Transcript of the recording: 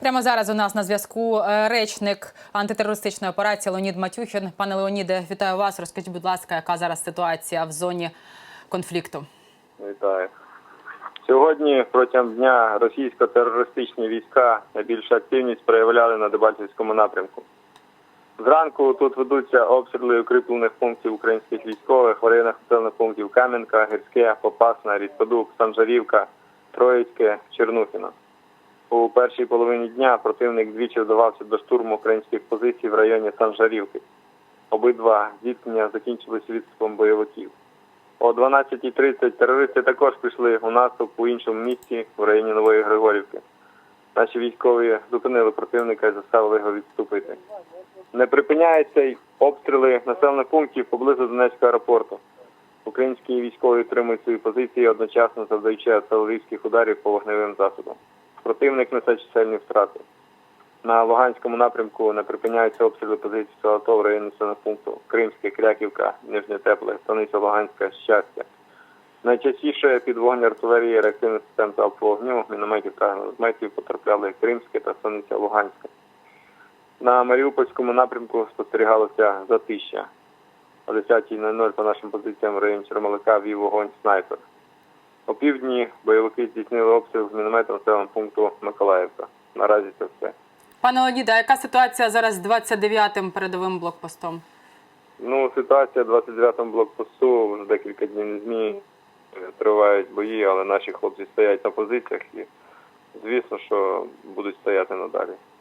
Прямо зараз у нас на зв'язку е, речник антитерористичної операції Леонід Матюхін. Пане Леоніде, вітаю вас. Розкажіть, будь ласка, яка зараз ситуація в зоні конфлікту? Вітаю. Сьогодні протягом дня російсько-терористичні війська найбільшу активність проявляли на Дебальцівському напрямку. Зранку тут ведуться обстріли укріплених пунктів українських військових в районах населених пунктів Кам'янка, Гірське, Попасна, Рідкодуб, Санжарівка, Троїцьке, Чернухіна. У першій половині дня противник двічі вдавався до штурму українських позицій в районі Санжарівки. Обидва зіткнення закінчилися відступом бойовиків. О 12.30 терористи також пішли у наступ у іншому місці в районі Нової Григорівки. Наші військові зупинили противника і заставили його відступити. Не припиняються й обстріли населених пунктів поблизу Донецького аеропорту. Українські військові отримують свої позиції одночасно завдаючи артилерійських ударів по вогневим засобам. Противник несе чисельні втрати. На Луганському напрямку не припиняються обстріли позицій АТО в районі населених пунктів Кримське, Кряківка, Нижнє Тепле, Станиця Луганська, Щастя. Найчастіше під вогонь артилерії реактивних систем залпового вогню, мінометів та гранатометів потрапляли Кримське та Станиця Луганська. На Маріупольському напрямку спостерігалося затища. О 10.00 по нашим позиціям в районі Чермалика вів вогонь снайпер. О півдні бойовики здійснили обстріл з міномета населеного пункту Миколаївка. Наразі це все. Пане Леоніде, а яка ситуація зараз з 29-м передовим блокпостом? Ну, ситуація 29-му блокпосту вже декілька днів не змі тривають бої, але наші хлопці стоять на позиціях і звісно, що будуть стояти надалі.